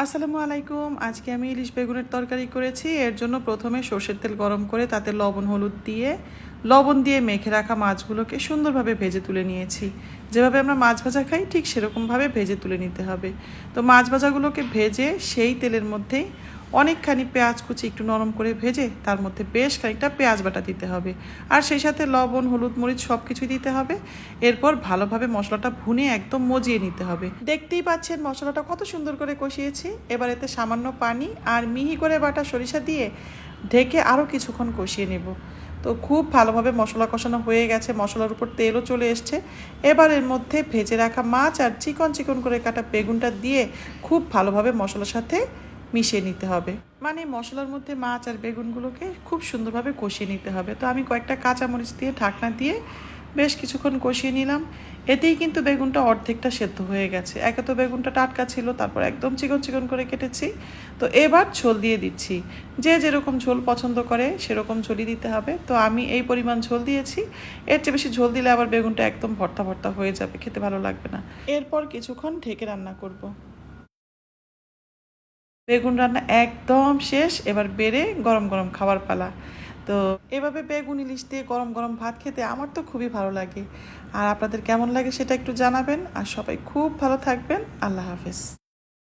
আসসালামু আলাইকুম। আজকে আমি ইলিশ বেগুনের তরকারি করেছি। এর জন্য প্রথমে সর্ষের তেল গরম করে তাতে লবণ, হলুদ দিয়ে, লবণ দিয়ে মেখে রাখা মাছগুলোকে সুন্দরভাবে ভেজে তুলে নিয়েছি। যেভাবে আমরা মাছ ভাজা খাই, ঠিক সেরকমভাবে ভেজে তুলে নিতে হবে। তো মাছ ভাজাগুলোকে ভেজে সেই তেলের মধ্যেই অনেকখানি পেঁয়াজ কুচি একটু নরম করে ভেজে তার মধ্যে বেশ খানিকটা পেঁয়াজ বাটা দিতে হবে। আর সেই সাথে লবণ, হলুদ, মরিচ সব কিছুই দিতে হবে। এরপর ভালোভাবে মশলাটা ভুনে একদম মজিয়ে নিতে হবে। দেখতেই পাচ্ছেন মশলাটা কত সুন্দর করে কষিয়েছি। এবার এতে সামান্য পানি আর মিহি করে বাটা সরিষা দিয়ে ঢেকে আরও কিছুক্ষণ কষিয়ে নেব। তো খুব ভালোভাবে মশলা কষানো হয়ে গেছে। মশলার উপর তেলও চলে এসছে। এবার এর মধ্যে ভেজে রাখা মাছ আর চিকন চিকন করে কাটা বেগুনটা দিয়ে খুব ভালোভাবে মশলার সাথে মিশিয়ে নিতে হবে। মানে মশলার মধ্যে মাছ আর বেগুনগুলোকে খুব সুন্দরভাবে কষিয়ে নিতে হবে। তো আমি কয়েকটা কাঁচামরিচ দিয়ে, ঢাকনা দিয়ে বেশ কিছুক্ষণ কষিয়ে নিলাম। এতেই কিন্তু বেগুনটা অর্ধেকটা সেদ্ধ হয়ে গেছে। একে তো বেগুনটা টাটকা ছিল, তারপর একদম চিকন চিকন করে কেটেছি। তো এবার ঝোল দিয়ে দিচ্ছি। যে যেরকম ঝোল পছন্দ করে, সেরকম ঝোলই দিতে হবে। তো আমি এই পরিমাণ ঝোল দিয়েছি। এর চেয়ে বেশি ঝোল দিলে আবার বেগুনটা একদম ভর্তা ভর্তা হয়ে যাবে। খেতে ভালো লাগবে না। এরপর কিছুক্ষণ ঢেকে রান্না করব। বেগুন রান্না একদম শেষ, এবার বেড়ে গরম গরম খাবার পালা। তো এভাবে বেগুন, ইলিশ দিয়ে গরম গরম ভাত খেতে আমার তো খুবই ভালো লাগে। আর আপনাদের কেমন লাগে সেটা একটু জানাবেন। আর সবাই খুব ভালো থাকবেন। আল্লাহ হাফেজ।